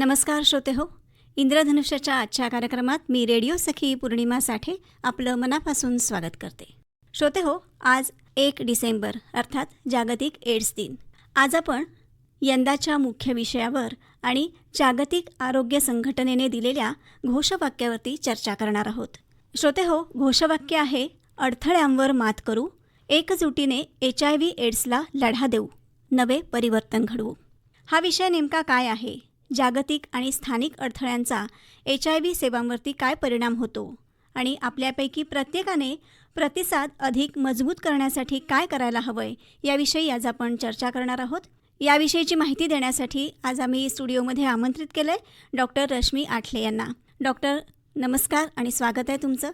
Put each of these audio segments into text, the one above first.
नमस्कार श्रोते हो. इंद्रधनुष्याच्या आजच्या कार्यक्रमात मी रेडिओ सखी पौर्णिमासाठी आपलं मनापासून स्वागत करते. श्रोते हो आज एक डिसेंबर अर्थात जागतिक एड्स दिन. आज आपण यंदाच्या मुख्य विषयावर आणि जागतिक आरोग्य संघटनेने दिलेल्या घोषवाक्यावरती चर्चा करणार आहोत. श्रोते हो घोषवाक्य आहे अडथळ्यांवर मात करू एकजुटीने एच आय व्ही एड्सला लढा देऊ नवे परिवर्तन घडवू. हा विषय नेमका काय आहे? जागतिक आणि स्थानिक अडथळ्यांचा एच आय व्ही सेवांवरती काय परिणाम होतो? आणि आपल्यापैकी प्रत्येकाने प्रतिसाद अधिक मजबूत करण्यासाठी काय करायला हवंय? याविषयी आज आपण चर्चा करणार आहोत. याविषयीची माहिती देण्यासाठी आज आम्ही स्टुडिओमध्ये आमंत्रित केलं आहे डॉक्टर रश्मी आठले यांना. डॉक्टर नमस्कार आणि स्वागत आहे तुमचं.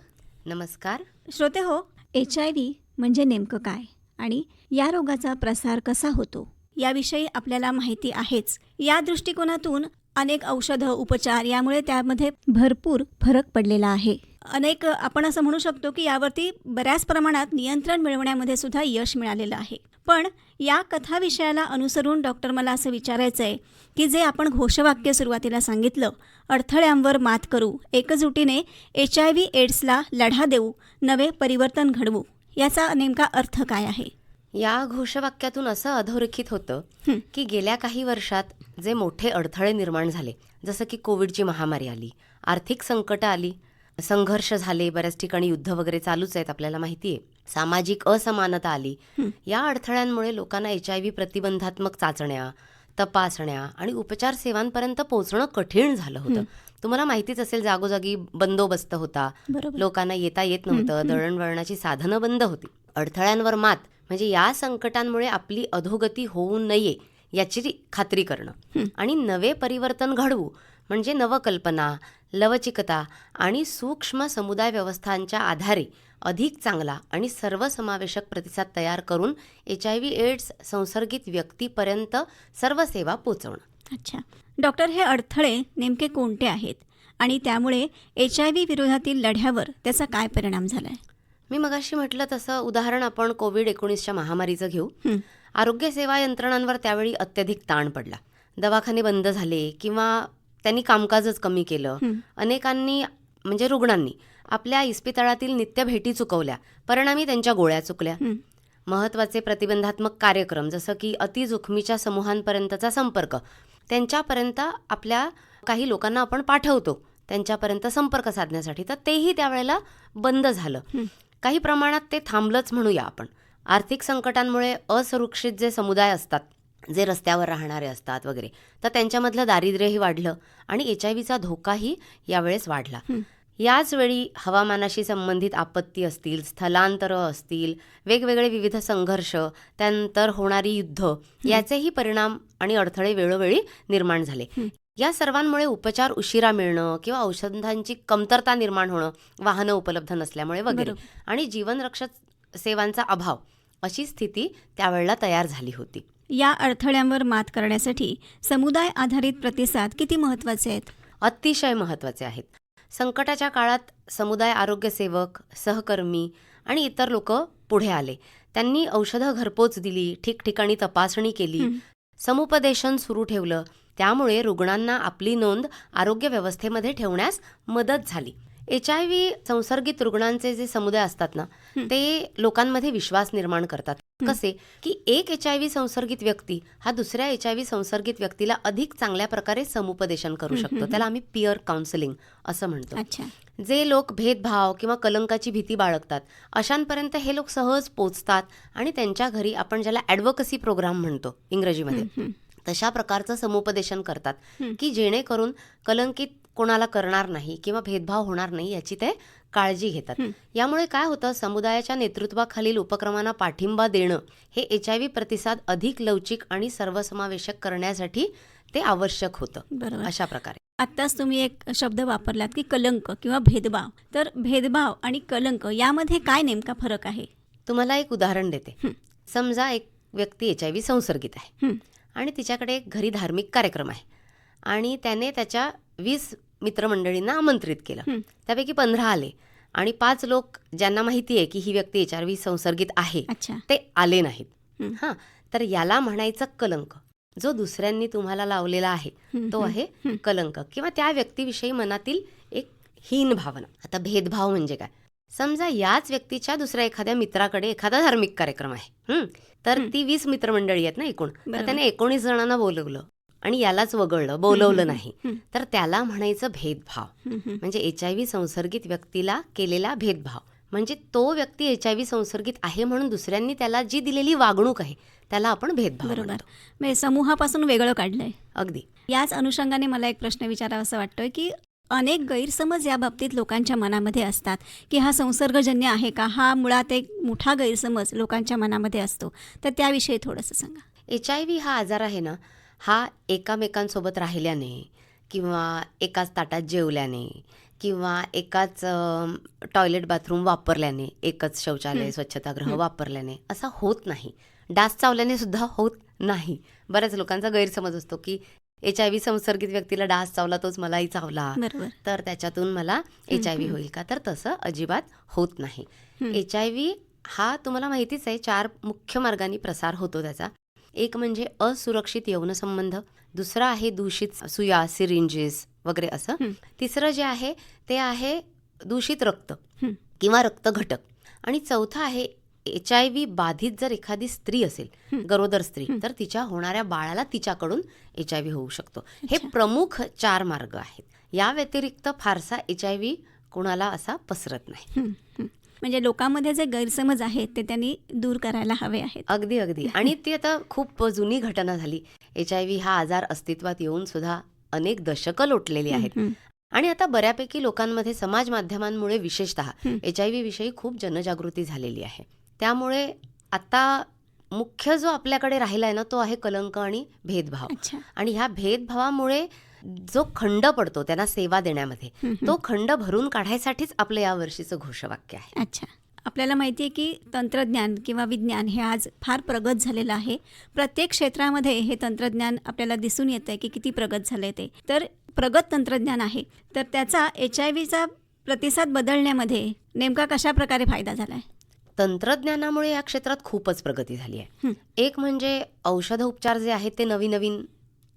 नमस्कार. श्रोते हो एच आय व्ही म्हणजे नेमकं काय? आणि या रोगाचा प्रसार कसा होतो? याविषयी आपल्याला माहिती आहेच. या दृष्टिकोनातून अनेक औषधं उपचार यामुळे त्यामध्ये भरपूर फरक पडलेला आहे. अनेक आपण असं म्हणू शकतो की यावरती बऱ्याच प्रमाणात नियंत्रण मिळवण्यामध्ये सुद्धा यश मिळालेलं आहे. पण या कथा विषयाला अनुसरून डॉक्टर मला असं विचारायचं आहे की जे आपण घोषवाक्य सुरुवातीला सांगितलं अडथळ्यांवर मात करू एकजुटीने एच आय व्ही एड्सला लढा देऊ नवे परिवर्तन घडवू याचा नेमका अर्थ काय आहे? या घोषवाक्यातून असं अधोरेखित होतं. की गेल्या काही वर्षात जे मोठे अडथळे निर्माण झाले जसं की कोविडची महामारी आली आर्थिक संकट आली संघर्ष झाले बऱ्याच ठिकाणी युद्ध वगैरे चालूच आहेत आपल्याला माहिती आहे सामाजिक असमानता आली. या अडथळ्यांमुळे लोकांना एच आय व्ही प्रतिबंधात्मक चाचण्या तपासण्या आणि उपचार सेवांपर्यंत पोहोचणं कठीण झालं होतं. तुम्हाला माहितीच असेल जागोजागी बंदोबस्त होता. लोकांना येता येत नव्हतं दळणवळणाची साधनं बंद होती. अडथळ्यांवर मात. म्हणजे या संकटांमुळे आपली अधोगती होऊ नये याची खात्री करणं. आणि नवे परिवर्तन घडवू म्हणजे नवकल्पना लवचिकता आणि सूक्ष्म समुदाय व्यवस्थांच्या आधारे अधिक चांगला आणि सर्वसमावेशक प्रतिसाद तयार करून एच आय व्ही एड्स संसर्गित व्यक्तीपर्यंत सर्व सेवा पोचवणं. अच्छा. डॉक्टर हे अडथळे नेमके कोणते आहेत? आणि त्यामुळे एच आय व्ही विरोधातील लढ्यावर त्याचा काय परिणाम झाला आहे मी मगाशी म्हटलं तसं उदाहरण आपण कोविड एकोणीसच्या महामारीचं घेऊ. आरोग्य सेवा यंत्रणांवर त्यावेळी अत्यधिक ताण पडला. दवाखाने बंद झाले किंवा त्यांनी कामकाजच कमी केलं. अनेकांनी म्हणजे रुग्णांनी आपल्या इस्पितळातील नित्य भेटी चुकवल्या. परिणामी त्यांच्या गोळ्या चुकल्या. महत्त्वाचे प्रतिबंधात्मक कार्यक्रम जसं की अतिजोखमीच्या समूहांपर्यंतचा संपर्क. त्यांच्यापर्यंत आपल्या काही लोकांना आपण पाठवतो. त्यांच्यापर्यंत संपर्क साधण्यासाठी. तर तेही त्यावेळेला बंद झालं. काही प्रमाणात ते थांबलंच म्हणूया आपण आर्थिक संकटांमुळे असुरक्षित जे समुदाय असतात जे रस्त्यावर राहणारे असतात वगैरे तर त्यांच्यामधलं दारिद्र्यही वाढलं आणि एच आय व्हीचा धोकाही यावेळेस वाढला. याच वेळी हवामानाशी संबंधित आपत्ती असतील स्थलांतरं असतील वेगवेगळे विविध संघर्ष त्यानंतर होणारी युद्ध याचेही परिणाम आणि अडथळे वेळोवेळी निर्माण झाले. या सर्वांमुळे उपचार उशिरा मिळणं किंवा औषधांची कमतरता निर्माण होणं वाहनं उपलब्ध नसल्यामुळे वगैरे. आणि जीवनरक्षक सेवांचा अभाव अशी स्थिती त्यावेळेला तयार झाली होती. या अडथळ्यांवर मात करण्यासाठी समुदाय आधारित प्रतिसाद किती महत्त्वाचे आहेत? अतिशय महत्त्वाचे आहेत. संकटाच्या काळात समुदाय आरोग्य सेवक सहकर्मी आणि इतर लोक पुढे आले. त्यांनी औषधं घरपोच दिली ठिकठिकाणी तपासणी केली. समुपदेशन सुरू ठेवलं. त्यामुळे रुग्णांना आपली नोंद आरोग्य व्यवस्थेमध्ये ठेवण्यास मदत झाली एच आय व्ही संसर्गित रुग्णांचे जे समुदाय असतात ना. ते लोकांमध्ये विश्वास निर्माण करतात. कसे की एक एच आय व्ही संसर्गित व्यक्ती हा दुसऱ्या एच आय व्ही संसर्गित व्यक्तीला अधिक चांगल्या प्रकारे समुपदेशन करू शकतो. त्याला आम्ही पिअर काउन्सिलिंग असं म्हणतो जे लोक भेदभाव किंवा कलंकाची भीती बाळगतात अशांपर्यंत हे लोक सहज पोचतात आणि त्यांच्या घरी आपण ज्याला ॲडव्होकसी प्रोग्राम म्हणतो इंग्रजीमध्ये. तशा प्रकारचं समुपदेशन करतात. की जेणेकरून कलंकित कोणाला करणार नाही किंवा भेदभाव होणार नाही याची ते काळजी घेतात. यामुळे काय होतं? समुदायाच्या नेतृत्वाखालील उपक्रमांना पाठिंबा देणं हे एच आय व्ही प्रतिसाद अधिक लवचिक आणि सर्वसमावेशक करण्यासाठी ते आवश्यक होतं. बरोबर. अशा प्रकारे. आत्ताच तुम्ही एक शब्द वापरलात की कलंक किंवा भेदभाव. तर भेदभाव आणि कलंक यामध्ये काय नेमका फरक आहे? तुम्हाला एक उदाहरण देते. समजा एक व्यक्ती एच आय व्ही संसर्गित आहे. आणि तिच्याकडे एक घरी धार्मिक कार्यक्रम आहे. आणि त्याने त्याच्या वीस मित्रमंडळींना आमंत्रित केलं. त्यापैकी पंधरा आले. आणि पाच लोक ज्यांना माहिती आहे की ही व्यक्ती एच आर व्ही संसर्गित आहे ते आले नाहीत. हं. तर याला म्हणायचं कलंक. जो दुसऱ्यांनी तुम्हाला लावलेला आहे तो आहे. कलंक. किंवा त्या व्यक्तीविषयी मनातील एक हीन भावना. आता भेदभाव म्हणजे काय? समजा याच व्यक्तीच्या दुसऱ्या एखाद्या मित्राकडे एखादा धार्मिक कार्यक्रम आहे? तर. ती वीस मित्रमंडळी आहेत ना एकूण. तर. त्याने एकोणीस जणांना बोलवलं आणि यालाच वगळलं बोलवलं नाही. तर त्याला म्हणायचं भेदभाव. म्हणजे एच आय व्ही संसर्गित व्यक्तीला केलेला भेदभाव. म्हणजे तो व्यक्ती एच आय व्ही संसर्गित आहे म्हणून दुसऱ्यांनी त्याला जी दिलेली वागणूक आहे त्याला आपण भेदभाव बरोबर. म्हणजे समूहापासून वेगळं काढलंय. अगदी. याच अनुषंगाने मला एक प्रश्न विचारावा असं वाटतोय की अनेक गैरसमज या बाबतीत लोकांच्या मनामध्ये असतात की हा संसर्गजन्य आहे का? हा मुळात एक मोठा गैरसमज लोकांच्या मनामध्ये असतो. तर त्याविषयी थोडंसं सांगा. एच आय व्ही हा आजार आहे ना हा एकामेकांसोबत राहिल्याने किंवा एकाच ताटात जेवल्याने किंवा एकाच टॉयलेट बाथरूम वापरल्याने एकच शौचालय. स्वच्छतागृह. वापरल्याने असा होत नाही. डास चावल्याने सुद्धा होत नाही. बऱ्याच लोकांचा गैरसमज असतो की एच आय व्ही संसर्गित व्यक्तीला डास चावला तोच मलाही चावला तर त्याच्यातून मला एच आय व्ही. होईल का तर तसं अजिबात होत नाही. एच आय व्ही हा तुम्हाला माहितीच आहे चार मुख्य मार्गांनी प्रसार होतो त्याचा एक म्हणजे असुरक्षित यौनसंबंध दुसरा आहे दूषित सुया सिरिंजेस वगैरे असं. तिसरं जे आहे ते आहे दूषित रक्त. किंवा रक्तघटक आणि चौथं आहे एच आय व्ही बाधित जर एखादी स्त्री असेल. गरोदर स्त्री. तर तिच्या होणाऱ्या बाळाला तिच्याकडून एच आय व्ही होऊ शकतो हे. प्रमुख चार मार्ग आहेत या व्यतिरिक्त फारसा एच आय व्ही कुणाला असा पसरत नाही. म्हणजे लोकांमध्ये जे गैरसमज आहेत ते त्यांनी दूर करायला हवे आहेत अगदी अगदी आणि ती आता खूप जुनी घटना झाली एच आय व्ही हा आजार अस्तित्वात येऊन सुद्धा अनेक दशकं लोटलेली आहेत आणि आता बऱ्यापैकी लोकांमध्ये समाज माध्यमांमुळे विशेषतः. एच आय व्ही विषयी खूप जनजागृती झालेली आहे त्यामुळे आता मुख्य जो आपल्याकडे राहिला आहे ना तो आहे कलंक आणि भेदभाव. अच्छा. आणि ह्या भेदभावामुळे जो खंड पडतो त्यांना सेवा देण्यामध्ये. तो खंड भरून काढायसाठीच आपलं या वर्षीचं घोषवाक्य आहे. अच्छा. आपल्याला माहिती आहे की तंत्रज्ञान किंवा विज्ञान हे आज फार प्रगत झालेलं आहे. प्रत्येक क्षेत्रामध्ये हे तंत्रज्ञान आपल्याला दिसून येतं आहे की किती प्रगत झालं आहे ते. तर प्रगत तंत्रज्ञान आहे. तर त्याचा एच आय व्हीचा प्रतिसाद बदलण्यामध्ये नेमका कशा प्रकारे फायदा झाला आहे तंत्रज्ञानामुळे या क्षेत्रात खूपच प्रगती झाली आहे. एक म्हणजे औषध उपचार जे आहेत ते नवीन नवीन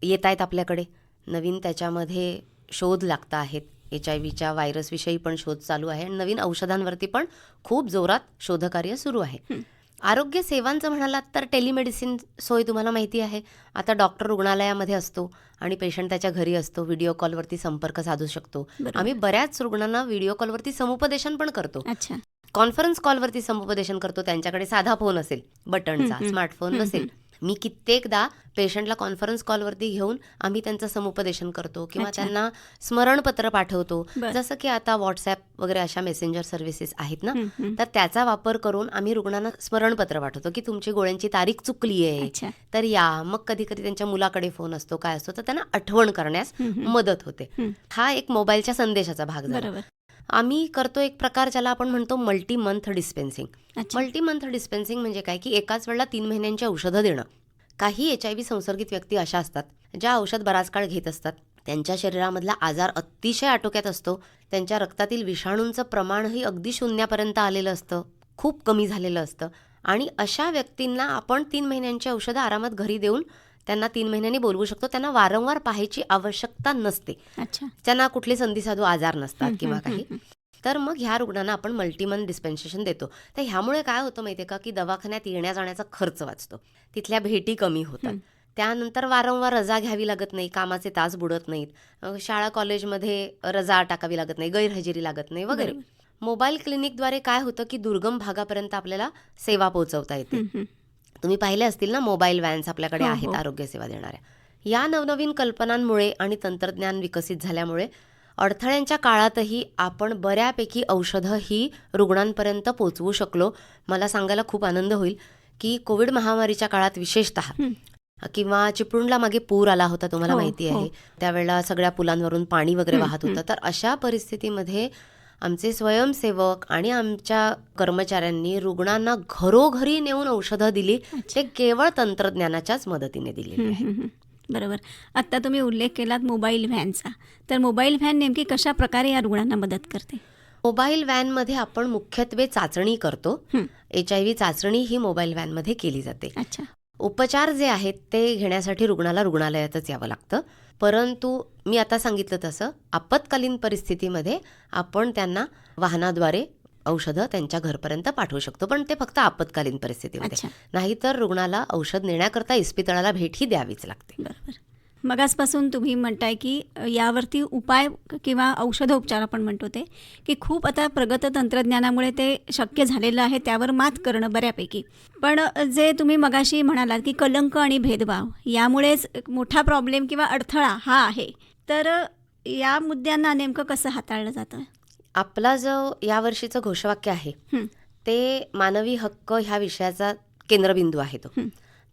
येत आहेत आपल्याकडे. नवीन त्याच्यामध्ये शोध लागत आहेत. एच आय व्हीच्या व्हायरसविषयी पण शोध चालू आहे आणि नवीन औषधांवरती पण खूप जोरात शोधकार्य सुरू आहे. आरोग्य सेवांचं म्हणालात तर टेलिमेडिसिन सोय तुम्हाला माहिती आहे. आता डॉक्टर रुग्णालयामध्ये असतो आणि पेशंट त्याच्या घरी असतो. व्हिडिओ कॉलवरती संपर्क साधू शकतो. आम्ही बऱ्याच रुग्णांना व्हिडिओ कॉलवरती समुपदेशन पण करतो. अच्छा. कॉन्फरन्स कॉलवरती समुपदेशन करतो त्यांच्याकडे साधा फोन असेल बटनचा. स्मार्टफोन नसेल मी कित्येकदा पेशंटला कॉन्फरन्स कॉलवरती घेऊन आम्ही त्यांचं समुपदेशन करतो किंवा. त्यांना स्मरणपत्र पाठवतो. जसं की आता व्हॉट्सॲप वगैरे अशा मेसेंजर सर्व्हिसेस आहेत ना. तर त्याचा वापर करून आम्ही रुग्णांना स्मरणपत्र पाठवतो की तुमची गोळ्यांची तारीख चुकली आहे तर या मग कधी कधी त्यांच्या मुलाकडे फोन असतो काय असतो तर त्यांना आठवण करण्यास. मदत होते हं. एक मोबाईलच्या संदेशाचा भाग झाला आम्ही करतो एक प्रकार ज्याला आपण म्हणतो multi month dispensing multi month dispensing म्हणजे काय? की एकाच वेळेला तीन महिन्यांची औषधं देणं. काही एच आय व्ही संसर्गित व्यक्ती अशा असतात ज्या औषध बराच काळ घेत असतात. त्यांच्या शरीरामधला आजार अतिशय आटोक्यात असतो. त्यांच्या रक्तातील विषाणूंचं प्रमाणही अगदी शून्यापर्यंत आलेलं असतं. खूप कमी झालेलं असतं. आणि अशा व्यक्तींना आपण तीन महिन्यांची औषधं आरामात घरी देऊन त्यांना तीन महिन्यांनी बोलवू शकतो. त्यांना वारंवार पाहायची आवश्यकता नसते. त्यांना कुठले संधिसाधू आजार नसतात किंवा काही. तर मग ह्या रुग्णांना आपण मल्टीमन डिस्पेन्सेशन देतो. तर ह्यामुळे काय होतं माहितीये का? की दवाखान्यात येण्या जाण्याचा खर्च वाचतो. तिथल्या भेटी कमी होतात. त्यानंतर वारंवार रजा घ्यावी लागत नाही. कामाचे तास बुडत नाहीत. शाळा कॉलेजमध्ये रजा टाकावी लागत नाही. गैरहजेरी लागत नाही वगैरे. मोबाईल क्लिनिकद्वारे काय होतं की दुर्गम भागापर्यंत आपल्याला सेवा पोहोचवता येते. तुम्ही पाहिले असतील ना मोबाईल व्हॅन्स आपल्याकडे हो, आहेत हो. आरोग्य सेवा देणाऱ्या या नवनवीन कल्पनांमुळे आणि तंत्रज्ञान विकसित झाल्यामुळे अडथळ्यांच्या काळातही आपण बऱ्यापैकी औषधं ही रुग्णांपर्यंत पोचवू शकलो मला सांगायला खूप आनंद होईल की कोविड महामारीच्या काळात विशेषतः. किंवा चिपळूणला मागे पूर आला होता तुम्हाला हो, माहिती. आहे त्यावेळेला सगळ्या पुलांवरून पाणी वगैरे वाहत. होतं तर अशा परिस्थितीमध्ये आमचे स्वयंसेवक आणि आमच्या कर्मचाऱ्यांनी रुग्णांना घरोघरी नेऊन औषधं दिली. ते केवळ तंत्रज्ञानाच्याच मदतीने दिलेली आहे. हं. बरोबर. आत्ता तुम्ही उल्लेख केलात मोबाईल व्हॅनचा. तर मोबाईल व्हॅन नेमकी कशा प्रकारे या रुग्णांना मदत करते? मोबाईल व्हॅनमध्ये आपण मुख्यत्वे चाचणी करतो. एच आय व्ही चाचणी ही मोबाईल व्हॅनमध्ये केली जाते. अच्छा. उपचार जे आहेत ते घेण्यासाठी रुग्णाला रुग्णालयातच यावं लागतं. परंतु मी आता सांगितलं तसं आपत्कालीन परिस्थितीमध्ये आपण त्यांना वाहनाद्वारे औषधं त्यांच्या घरपर्यंत पाठवू शकतो. पण ते फक्त आपत्कालीन परिस्थितीमध्ये. नाहीतर रुग्णाला औषध नेण्याकरता इस्पितळाला भेटही द्यावीच लागते. बरोबर. मगासपासून तुम्ही म्हणताय की यावरती उपाय किंवा औषधोपचार आपण म्हणतो ते की खूप आता प्रगत तंत्रज्ञानामुळे ते शक्य झालेलं आहे त्यावर मात करणं बऱ्यापैकी पण जे तुम्ही मगाशी म्हणालात की कलंक आणि भेदभाव यामुळेच मोठा प्रॉब्लेम किंवा अडथळा हा आहे तर या मुद्द्यांना नेमकं कसं हाताळलं जातं आपला जो यावर्षीचं घोषवाक्य आहे. ते मानवी हक्क ह्या विषयाचा केंद्रबिंदू आहे तो.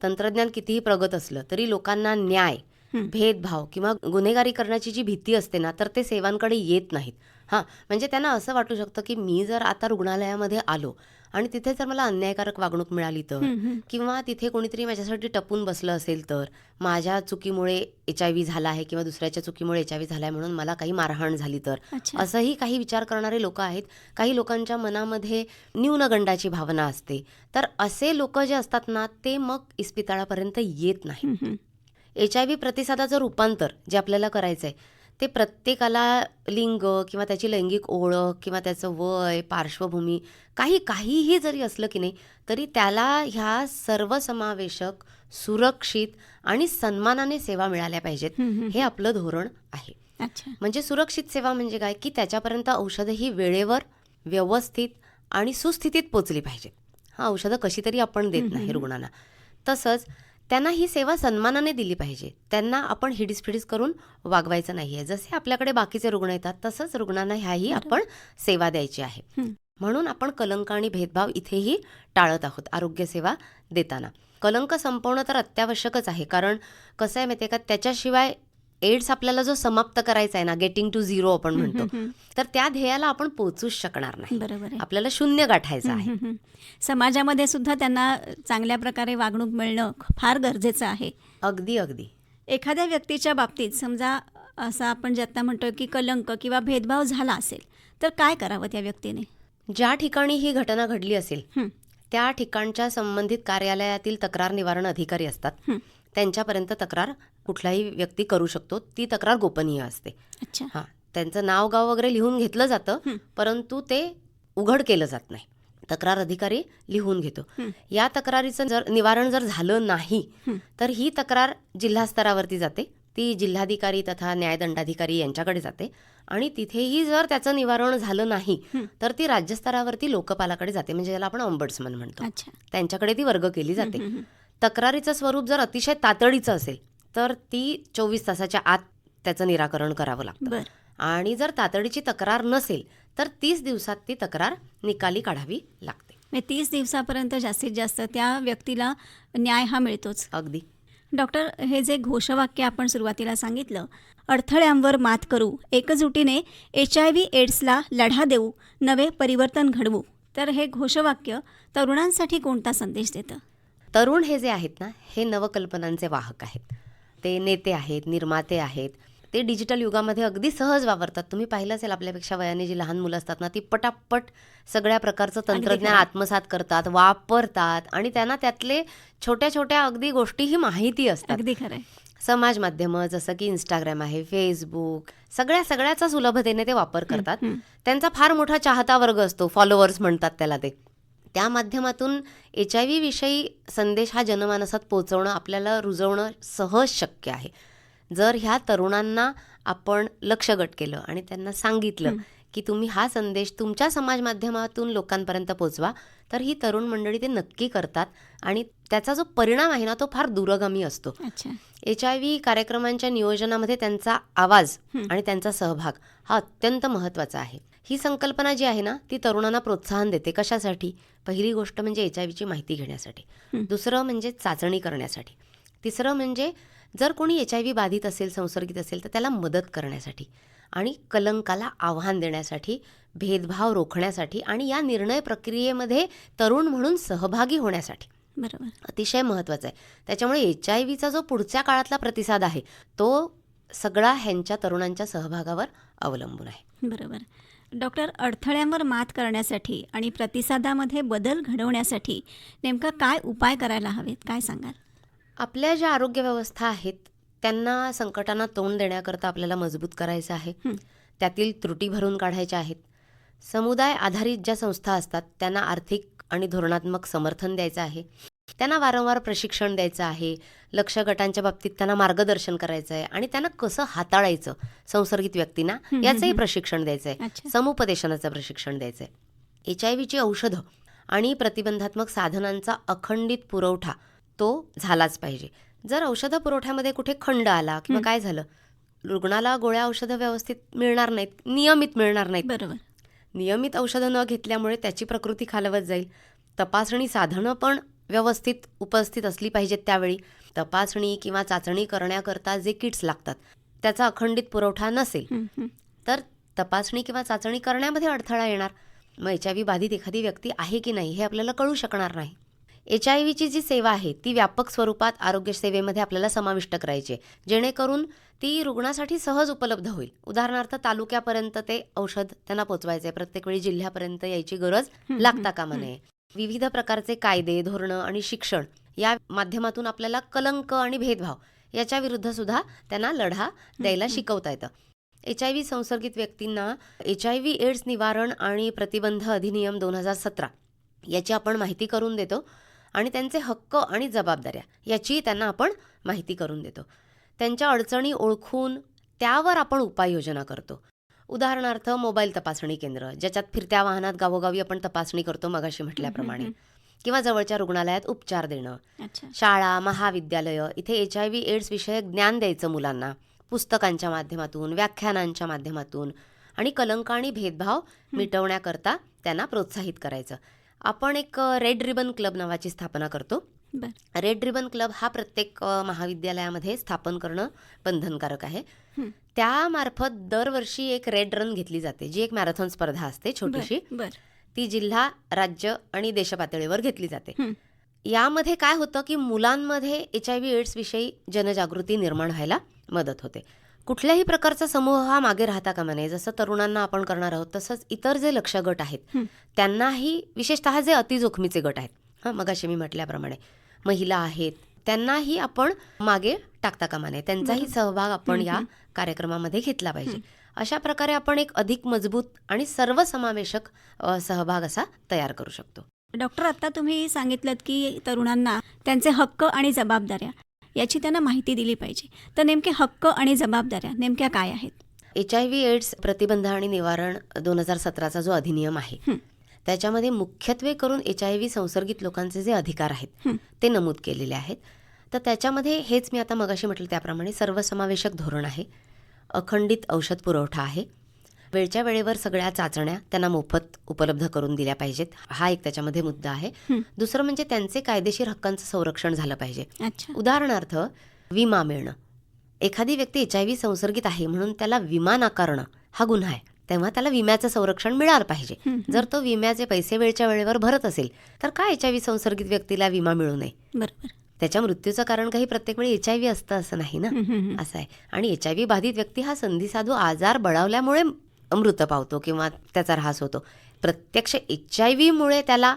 तंत्रज्ञान कितीही प्रगत असलं तरी लोकांना न्याय. भेदभाव किंवा गुन्हेगारी करण्याची जी भीती असते ना तर ते सेवांकडे येत नाहीत. हां म्हणजे त्यांना असं वाटू शकतं की मी जर आता रुग्णालयामध्ये आलो आणि तिथे जर मला अन्यायकारक वागणूक मिळाली तर. किंवा तिथे कोणीतरी माझ्यासाठी टपून बसलं असेल तर माझ्या चुकीमुळे एच आय व्ही झाला आहे किंवा दुसऱ्याच्या चुकीमुळे एच आय व्ही झाला आहे म्हणून मला काही मारहाण झाली तर असंही काही विचार करणारे लोक आहेत. काही लोकांच्या मनामध्ये न्यूनगंडाची भावना असते. तर असे लोक जे असतात ना ते मग इस्पितळापर्यंत येत नाही. एच आय व्ही प्रतिसादाचं रूपांतर जे आपल्याला करायचं आहे ते प्रत्येकाला लिंग किंवा त्याची लैंगिक ओळख किंवा त्याचं वय पार्श्वभूमी काही काहीही जरी असलं की नाही तरी त्याला ह्या सर्वसमावेशक सुरक्षित आणि सन्मानाने सेवा मिळाल्या पाहिजेत. हं, आपलं धोरण आहे. अच्छा. म्हणजे सुरक्षित सेवा म्हणजे काय? की त्याच्यापर्यंत औषधं ही वेळेवर व्यवस्थित आणि सुस्थितीत पोचली पाहिजेत. हा औषधं कशी तरी आपण देत नाही रुग्णांना. तसंच त्यांना ही सेवा सन्मानाने दिली पाहिजे. त्यांना आपण हिडीसफिडीस करून वागवायचं नाही आहे जसे आपल्याकडे बाकीचे रुग्ण येतात तसंच रुग्णांना ह्याही आपण सेवा द्यायची आहे. म्हणून आपण कलंक आणि भेदभाव इथेही टाळत आहोत आरोग्यसेवा देताना. कलंक संपवणं तर अत्यावश्यकच आहे. कारण कसं आहे माहिती आहे का? त्याच्याशिवाय एड्स आपल्याला जो समाप्त करायचा आहे ना गेटिंग टू झिरो आपण म्हणतो. तर त्या ध्येयाला आपण पोचूच शकणार नाही. बरोबर आपल्याला शून्य गाठायचं आहे. समाजामध्ये सुद्धा त्यांना चांगल्या प्रकारे वागणूक मिळणं फार गरजेचं आहे. अगदी अगदी. एखाद्या व्यक्तीच्या बाबतीत समजा असं आपण जे आत्ता म्हणतो की कलंक किंवा भेदभाव झाला असेल तर काय करावं त्या व्यक्तीने? ज्या ठिकाणी ही घटना घडली असेल त्या ठिकाणच्या संबंधित कार्यालयातील तक्रार निवारण अधिकारी असतात. त्यांच्यापर्यंत तक्रार कुठलाही व्यक्ती करू शकतो ती तक्रार गोपनीय असते हां त्यांचं नाव गाव वगैरे लिहून घेतलं जातं. परंतु ते उघड केलं जात नाही तक्रार अधिकारी लिहून घेतो. या तक्रारीचं जर निवारण जर झालं नाही. तर ही तक्रार जिल्हा स्तरावरती जाते ती जिल्हाधिकारी तथा न्यायदंडाधिकारी यांच्याकडे जाते. आणि तिथेही जर त्याचं निवारण झालं नाही. तर ती राज्यस्तरावरती लोकपालाकडे जाते. म्हणजे ज्याला आपण ऑम्बड्समन म्हणतो. अच्छा. त्यांच्याकडे ती वर्ग केली जाते. तक्रारीचं स्वरूप जर अतिशय तातडीचं असेल तर ती चोवीस तासाच्या आत त्याचं निराकरण करावं. लागतं. आणि जर तातडीची तक्रार नसेल तर तीस दिवसात ती तक्रार निकाली काढावी लागते. म्हणजे तीस दिवसापर्यंत जास्तीत जास्त त्या व्यक्तीला न्याय हा मिळतोच. अगदी. डॉक्टर हे जे घोषवाक्य आपण सुरुवातीला सांगितलं अडथळ्यांवर मात करू एकजुटीने एच आय व्ही एड्सला लढा देऊ नवे परिवर्तन घडवू तर हे घोषवाक्य तरुणांसाठी कोणता संदेश देतं? तरुण हे जे आहेत ना हे नवकल्पनांचे वाहक आहेत. ते नेते आहेत निर्माते आहेत. ते डिजिटल युगामध्ये अगदी सहज वापरतात तुम्ही पाहिलं असेल आपल्यापेक्षा वयाने जी लहान मुलं असतात ना ती पटापट सगळ्या प्रकारचं तंत्रज्ञान. आत्मसात करतात वापरतात आणि त्यांना त्यातले छोट्या छोट्या अगदी गोष्टीही माहिती असतात. अगदी खरं समाज माध्यमं जसं की इंस्टाग्राम आहे फेसबुक सगळ्या सगळ्याचा सुलभतेने ते वापर करतात. त्यांचा फार मोठा चाहता वर्ग असतो फॉलोअर्स म्हणतात त्याला ते. त्या माध्यमातून एच आय व्ही विषयी संदेश हा जनमानसात पोहोचवणं आपल्याला रुजवणं सहज शक्य आहे. जर ह्या तरुणांना आपण लक्षगट केलं आणि त्यांना सांगितलं की तुम्ही हा संदेश तुमच्या समाज माध्यमातून लोकांपर्यंत पोचवा तर ही तरुण मंडळी ते नक्की करतात आणि त्याचा जो परिणाम आहे ना तो फार दूरगामी असतो. अच्छा. एच आय व्ही कार्यक्रमांच्या नियोजनामध्ये त्यांचा आवाज. आणि त्यांचा सहभाग हा अत्यंत महत्त्वाचा आहे. ही संकल्पना जी आहे ना ती तरुणांना प्रोत्साहन देते कशासाठी? पहिली गोष्ट म्हणजे एच आय व्हीची माहिती घेण्यासाठी. दुसरं म्हणजे चाचणी करण्यासाठी. तिसरं म्हणजे जर कोणी एच आय व्ही बाधित असेल संसर्गित असेल तर त्याला मदत करण्यासाठी आणि कलंकाला आव्हान देण्यासाठी भेदभाव रोखण्यासाठी आणि या निर्णय प्रक्रियेमध्ये तरुण म्हणून सहभागी होण्यासाठी. बरोबर. अतिशय महत्त्वाचं आहे. त्याच्यामुळे एच आय व्हीचा जो पुढच्या काळातला प्रतिसाद आहे तो सगळा ह्यांच्या तरुणांच्या सहभागावर अवलंबून आहे. बरोबर. डॉक्टर अडथळ्यांवर मात करण्यासाठी आणि प्रतिसादामध्ये बदल घडवण्यासाठी नेमका काय उपाय करायला हवेत? काय सांगाल? आपल्या ज्या आरोग्य व्यवस्था आहेत त्यांना संकटांना तोंड देण्याकरता आपल्याला मजबूत करायचं आहे. त्यातील त्रुटी भरून काढायच्या आहेत. समुदाय आधारित ज्या संस्था असतात त्यांना आर्थिक आणि धोरणात्मक समर्थन द्यायचं आहे. त्यांना वारंवार प्रशिक्षण द्यायचं आहे. लक्ष गटांच्या बाबतीत त्यांना मार्गदर्शन करायचं आहे आणि त्यांना कसं हाताळायचं संसर्गित व्यक्तींना याचंही. प्रशिक्षण द्यायचं आहे समुपदेशनाचं प्रशिक्षण द्यायचं आहे एच आय व्हीची औषधं आणि प्रतिबंधात्मक साधनांचा अखंडित पुरवठा तो झालाच पाहिजे. जर औषधं पुरवठ्यामध्ये कुठे खंड आला किंवा. काय झालं रुग्णाला गोळ्या औषधं व्यवस्थित मिळणार नाहीत नियमित मिळणार नाहीत. बरोबर. नियमित औषधं न घेतल्यामुळे त्याची प्रकृती खालवत जाईल. तपासणी साधनं पण व्यवस्थित उपस्थित असली पाहिजेत त्यावेळी. तपासणी किंवा चाचणी करण्याकरता जे किट्स लागतात त्याचा अखंडित पुरवठा नसेल. तर तपासणी किंवा चाचणी करण्यामध्ये अडथळा येणार. मग एच आय व्ही बाधित एखादी व्यक्ती आहे की नाही हे आपल्याला कळू शकणार नाही. एच आय व्हीची जी सेवा आहे ती व्यापक स्वरूपात आरोग्य सेवेमध्ये आपल्याला समाविष्ट करायची आहे. जेणेकरून ती रुग्णासाठी सहज उपलब्ध होईल. उदाहरणार्थ तालुक्यापर्यंत ते औषध त्यांना पोचवायचं प्रत्येक वेळी जिल्ह्यापर्यंत यायची गरज लागता कामा. नये. विविध प्रकारचे कायदे धोरणं आणि शिक्षण या माध्यमातून आपल्याला कलंक आणि भेदभाव याच्या विरुद्ध सुद्धा त्यांना लढा द्यायला. शिकवता येतं. एच आय व्ही संसर्गित व्यक्तींना एच आय व्ही एड्स निवारण आणि प्रतिबंध अधिनियम दोन हजार सतरा याची आपण माहिती करून देतो. आणि त्यांचे हक्क आणि जबाबदाऱ्या याची त्यांना आपण माहिती करून देतो. त्यांच्या अडचणी ओळखून त्यावर आपण उपाययोजना करतो. उदाहरणार्थ मोबाईल तपासणी केंद्र ज्याच्यात फिरत्या वाहनात गावोगावी आपण तपासणी करतो मगाशी म्हटल्याप्रमाणे. किंवा जवळच्या रुग्णालयात उपचार देणं. शाळा महाविद्यालयं इथे एच आय व्ही एड्स विषयक ज्ञान द्यायचं मुलांना. पुस्तकांच्या माध्यमातून व्याख्यानांच्या माध्यमातून आणि कलंक आणि भेदभाव मिटवण्याकरता त्यांना प्रोत्साहित करायचं. आपण एक रेड रिबन क्लब नावाची स्थापना करतो. रेड रिबन क्लब हा प्रत्येक महाविद्यालयामध्ये स्थापन करणं बंधनकारक आहे. त्यामार्फत दरवर्षी एक रेड रन घेतली जाते जी एक मॅरेथॉन स्पर्धा असते छोटीशी ती जिल्हा राज्य आणि देशपातळीवर घेतली जाते. यामध्ये काय होतं की मुलांमध्ये एच आय व्ही एड्स विषयी जनजागृती निर्माण व्हायला मदत होते कुठल्याही प्रकारचा समूह हा मागे राहता कामा नये जसं तरुणांना आपण करणार आहोत तसंच इतर जे लक्ष गट आहेत. त्यांनाही विशेषतः जे अतिजोखमीचे गट आहेत हां मगाशी मी म्हटल्याप्रमाणे महिला आहेत त्यांनाही आपण मागे टाकता कामा नये त्यांचाही. सहभाग आपण या. कार्यक्रमामध्ये घेतला पाहिजे अशा प्रकारे आपण एक अधिक मजबूत आणि सर्वसमावेशक सहभाग असा तयार करू शकतो डॉक्टर आता तुम्ही सांगितलं की तरुणांना त्यांचे हक्क आणि जबाबदाऱ्या याची त्यांना माहिती दिली पाहिजे. तर नेमके हक्क आणि जबाबदाऱ्या नेमक्या काय आहेत? एच आय व्ही एड्स प्रतिबंध आणि निवारण दोन हजार सतराचा जो अधिनियम आहे. त्याच्यामध्ये मुख्यत्वे करून एच आय व्ही संसर्गित लोकांचे जे अधिकार आहेत. ते नमूद केलेले आहेत. तर त्याच्यामध्ये हेच मी आता मगाशी म्हटलं त्याप्रमाणे सर्वसमावेशक धोरण आहे. अखंडित औषध पुरवठा आहे. वेळच्या वेळेवर सगळ्या चाचण्या त्यांना मोफत उपलब्ध करून दिल्या पाहिजेत. हा एक त्याच्यामध्ये मुद्दा आहे. दुसरं म्हणजे त्यांचे कायदेशीर हक्कांचं संरक्षण झालं पाहिजे. उदाहरणार्थ विमा मिळणं. एखादी व्यक्ती एच आय व्ही संसर्गित आहे म्हणून त्याला विमा नाकारणं हा गुन्हा आहे. तेव्हा त्याला विम्याचं संरक्षण मिळालं पाहिजे. जर तो विम्याचे पैसे वेळच्या वेळेवर भरत असेल तर का एच आय व्ही संसर्गित व्यक्तीला विमा मिळू नये? बरोबर. त्याच्या मृत्यूचं कारण काही प्रत्येक वेळी एच आय व्ही असतं असं नाही ना. असं आहे. आणि एच आय व्ही बाधित व्यक्ती हा संधिसाधू आजार बळावल्यामुळे मृत पावतो किंवा त्याचा ऱ्हास होतो. प्रत्यक्ष एच आय व्हीमुळे त्याला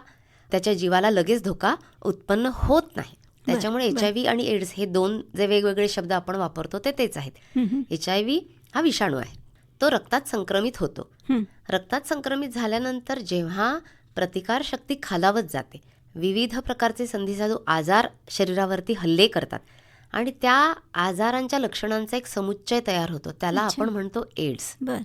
त्याच्या जीवाला लगेच धोका उत्पन्न होत नाही. त्याच्यामुळे एच आय व्ही आणि एड्स हे दोन जे वेगवेगळे शब्द आपण वापरतो ते तेच आहेत. एच आय व्ही हा विषाणू आहे. तो रक्तात संक्रमित होतो. रक्तात संक्रमित झाल्यानंतर जेव्हा प्रतिकारशक्ती खालावत जाते विविध प्रकारचे संधिसाधू आजार शरीरावरती हल्ले करतात आणि त्या आजारांच्या लक्षणांचा एक समुच्चय तयार होतो. त्याला. आपण म्हणतो एड्स बर.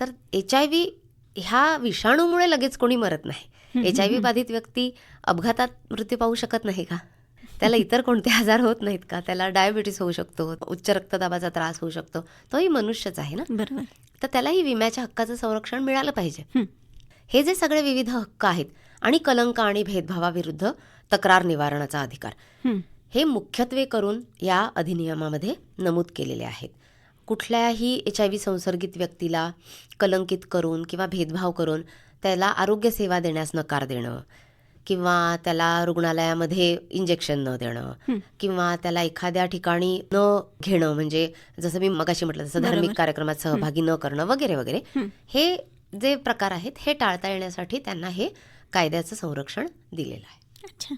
तर एच आय व्ही ह्या विषाणूमुळे लगेच कोणी मरत नाही. H I V. बाधित व्यक्ती अपघातात मृत्यू पाहू शकत नाही का? त्याला इतर कोणते आजार होत नाहीत का? त्याला डायबिटीस होऊ शकतो उच्च रक्तदाबाचा त्रास होऊ शकतो. तोही मनुष्यच आहे ना? बरोबर. तर त्यालाही विम्याच्या हक्काचं संरक्षण मिळालं पाहिजे. हं. जे सगळे विविध हक्क आहेत आणि कलंक आणि भेदभावाविरुद्ध तक्रार निवारणाचा अधिकार. हे मुख्यत्वे करून या अधिनियमामध्ये नमूद केलेले आहेत. कुठल्याही एच आय व्ही संसर्गित व्यक्तीला कलंकित करून किंवा भेदभाव करून त्याला आरोग्य सेवा देण्यास नकार देणं किंवा त्याला रुग्णालयामध्ये इंजेक्शन न देणं. किंवा त्याला एखाद्या ठिकाणी न घेणं म्हणजे जसं मी मगाशी म्हटलं तसं धार्मिक. कार्यक्रमात सहभागी न करणं वगैरे वगैरे हं. हे जे प्रकार आहेत हे टाळता येण्यासाठी त्यांना हे कायद्याचं संरक्षण दिलेलं आहे अच्छा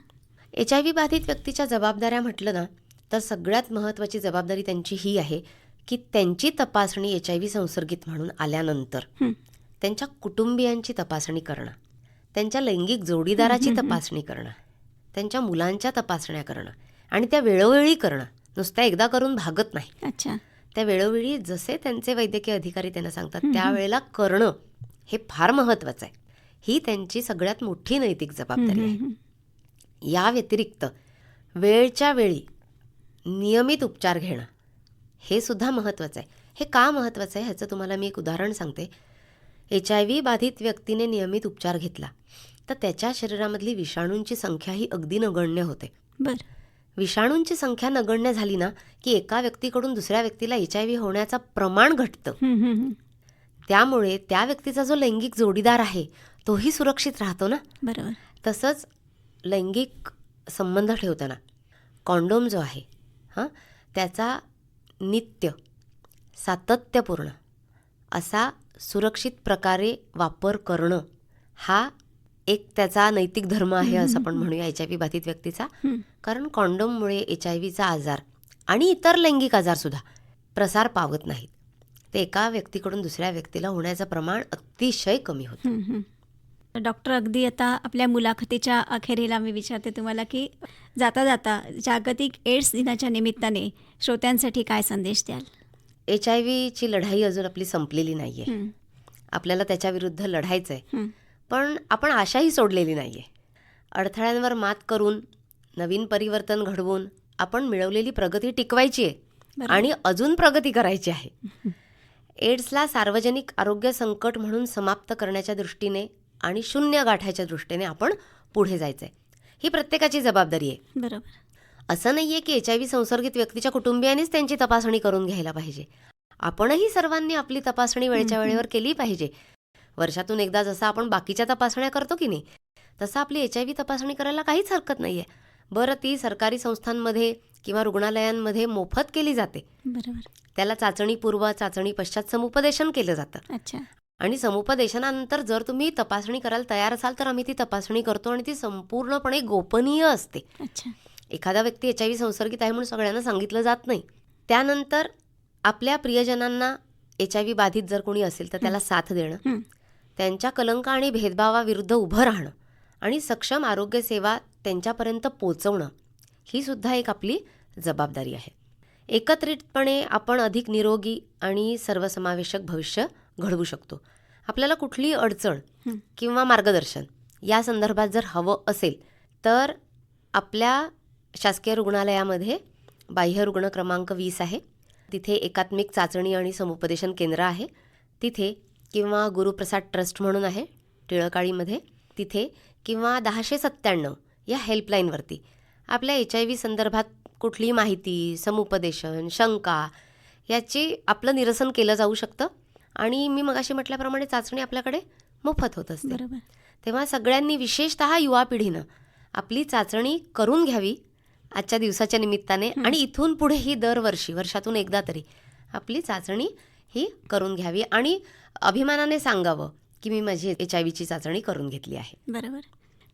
एच आय व्ही बाधित व्यक्तीच्या जबाबदाऱ्या म्हटलं ना तर सगळ्यात महत्त्वाची जबाबदारी त्यांची ही आहे की त्यांची तपासणी एच आय व्ही संसर्गित म्हणून आल्यानंतर. त्यांच्या कुटुंबियांची तपासणी करणं त्यांच्या लैंगिक जोडीदाराची तपासणी करणं त्यांच्या मुलांच्या तपासण्या करणं आणि त्या वेळोवेळी करणं नुसत्या एकदा करून भागत नाही. अच्छा. त्या वेळोवेळी जसे त्यांचे वैद्यकीय अधिकारी त्यांना सांगतात त्यावेळेला करणं हे फार महत्त्वाचं आहे. ही त्यांची सगळ्यात मोठी नैतिक जबाबदारी आहे. या व्यतिरिक्त वेळच्या वेळी नियमित उपचार घेणं हे सुद्धा महत्त्वाचं आहे. हे का महत्त्वाचं आहे ह्याचं तुम्हाला मी एक उदाहरण सांगते. एच आय व्ही बाधित व्यक्तीने नियमित उपचार घेतला. तर त्याच्या शरीरामधली विषाणूंची संख्या ही अगदी नगण्य होते. बर. विषाणूंची संख्या नगण्य झाली ना की एका व्यक्तीकडून दुसऱ्या व्यक्तीला एच आय व्ही होण्याचं प्रमाण घटतं. त्यामुळे त्या व्यक्तीचा जो लैंगिक जोडीदार आहे तोही सुरक्षित राहतो ना. बरोबर. तसंच लैंगिक संबंध ठेवताना कॉन्डोम जो आहे हां त्याचा नित्य सातत्यपूर्ण असा सुरक्षित प्रकारे वापर करणं हा एक त्याचा नैतिक धर्म आहे असं आपण म्हणूया एच आय व्ही बाधित व्यक्तीचा. कारण कॉन्डोममुळे एच आय व्हीचा आजार आणि इतर लैंगिक आजारसुद्धा प्रसार पावत नाहीत. ते एका व्यक्तीकडून दुसऱ्या व्यक्तीला होण्याचं प्रमाण अतिशय कमी होतं. डॉक्टर अगदी आता आपल्या मुलाखतीच्या अखेरीला मी विचारते तुम्हाला की जाता जाता जागतिक एड्स दिनाच्या निमित्ताने श्रोत्यांसाठी काय संदेश द्याल? एच आय व्हीची लढाई अजून आपली संपलेली नाही आहे आपल्याला त्याच्याविरुद्ध लढायचं आहे. पण आपण आशाही सोडलेली नाही आहे अडथळ्यांवर मात करून नवीन परिवर्तन घडवून आपण मिळवलेली प्रगती टिकवायची आहे. आणि अजून प्रगती करायची आहे. एड्सला सार्वजनिक आरोग्य संकट म्हणून समाप्त करण्याच्या दृष्टीने आणि शून्य गाठायच्या दृष्टीने आपण पुढे जायचं आहे ही प्रत्येकाची जबाबदारी आहे. बरोबर. असं नाही आहे की एच आय व्ही संसर्गित व्यक्तीच्या कुटुंबियांनीच त्यांची तपासणी करून घ्यायला पाहिजे. आपणही सर्वांनी आपली तपासणी वेळच्या वेळेवर केली पाहिजे. वर्षातून एकदा जसं आपण बाकीच्या तपासण्या करतो की नाही तसं आपली एच आय व्ही तपासणी करायला काहीच हरकत नाही आहे बरं ती सरकारी संस्थांमध्ये किंवा रुग्णालयांमध्ये मोफत केली जाते. बरोबर. त्याला चाचणीपूर्व चाचणी पश्चात समुपदेशन केलं जातं. अच्छा. आणि समुपदेशनानंतर जर तुम्ही तपासणी करायला तयार असाल तर आम्ही ती तपासणी करतो आणि ती संपूर्णपणे गोपनीय असते. एखादा व्यक्ती एच आय व्ही संसर्गित आहे म्हणून सगळ्यांना सांगितलं जात नाही. त्यानंतर आपल्या प्रियजनांना एच आय व्ही बाधित जर कोणी असेल तर त्याला साथ देणं. त्यांच्या कलंक आणि भेदभावाविरुद्ध उभं राहणं आणि सक्षम आरोग्यसेवा त्यांच्यापर्यंत पोचवणं ही सुद्धा एक आपली जबाबदारी आहे. एकत्रितपणे आपण अधिक निरोगी आणि सर्वसमावेशक भविष्य घडवू शकतो. आपल्याला कुठलीही अडचण. किंवा मार्गदर्शन या संदर्भात जर हवं असेल तर आपल्या शासकीय रुग्णालयामध्ये बाह्य रुग्ण क्रमांक वीस आहे. तिथे एकात्मिक चाचणी आणि समुपदेशन केंद्र आहे. तिथे किंवा गुरुप्रसाद ट्रस्ट म्हणून आहे टिळकाळीमध्ये. तिथे किंवा दहाशे सत्त्याण्णव या हेल्पलाईनवरती. आपल्या एच आय व्ही संदर्भात कुठली माहिती समुपदेशन शंका याची आपलं निरसन केलं जाऊ शकतं. आणि मी मगाशी म्हटल्याप्रमाणे चाचणी आपल्याकडे मोफत होत असते. बरोबर. तेव्हा सगळ्यांनी विशेषतः युवा पिढीनं आपली चाचणी करून घ्यावी आजच्या दिवसाच्या निमित्ताने. आणि इथून पुढे ही दरवर्षी वर्षातून एकदा तरी आपली चाचणी ही करून घ्यावी. आणि अभिमानाने सांगावं की मी माझी एच आय व्हीची चाचणी करून घेतली आहे. बरोबर.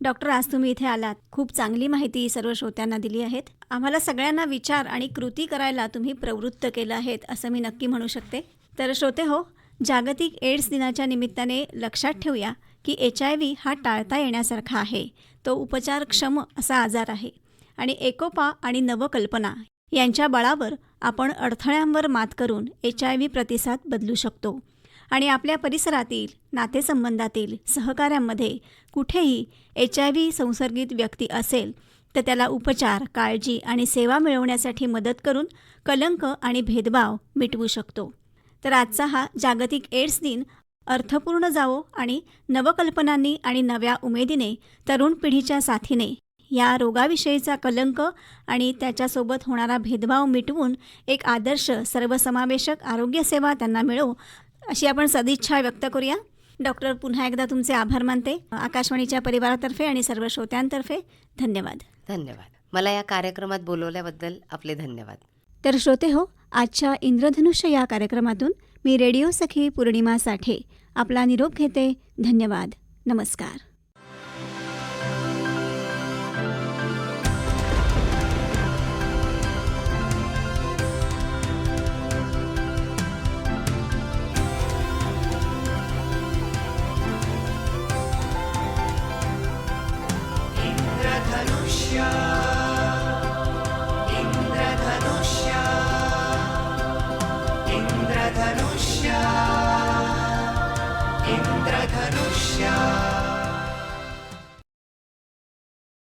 डॉक्टर आज तुम्ही इथे आलात. खूप चांगली माहिती सर्व श्रोत्यांना दिली आहेत. आम्हाला सगळ्यांना विचार आणि कृती करायला तुम्ही प्रवृत्त केलं आहेत असं मी नक्की म्हणू शकते. तर श्रोते हो जागतिक एड्स दिनाच्या निमित्ताने लक्षात ठेवूया की एच आय व्ही हा टाळता येण्यासारखा आहे. तो उपचारक्षम असा आजार आहे. आणि एकोपा आणि नवकल्पना यांच्या बळावर आपण अडथळ्यांवर मात करून एच आय व्ही प्रतिसाद बदलू शकतो. आणि आपल्या परिसरातील नातेसंबंधातील सहकाऱ्यांमध्ये कुठेही एच आय व्ही संसर्गित व्यक्ती असेल तर त्याला उपचार काळजी आणि सेवा मिळवण्यासाठी मदत करून कलंक आणि भेदभाव मिटवू शकतो. तर आजचा हा जागतिक एड्स दिन अर्थपूर्ण जावो आणि नवकल्पनांनी आणि नव्या उमेदीने तरुण पिढीच्या साथीने या रोगाविषयीचा कलंक आणि त्याच्यासोबत होणारा भेदभाव मिटवून एक आदर्श सर्वसमावेशक आरोग्यसेवा त्यांना मिळो अशी आपण सदिच्छा व्यक्त करूया. डॉक्टर पुन्हा एकदा तुमचे आभार मानते. आकाशवाणीच्या परिवारातर्फे आणि सर्व श्रोत्यांतर्फे धन्यवाद. धन्यवाद. मला या कार्यक्रमात बोलवल्याबद्दल आपले धन्यवाद. तर श्रोते हो आजच्या इंद्रधनुष्य या कार्यक्रमातून मी रेडिओ सखी पौर्णिमा साठे आपला निरोप घेते. धन्यवाद. नमस्कार.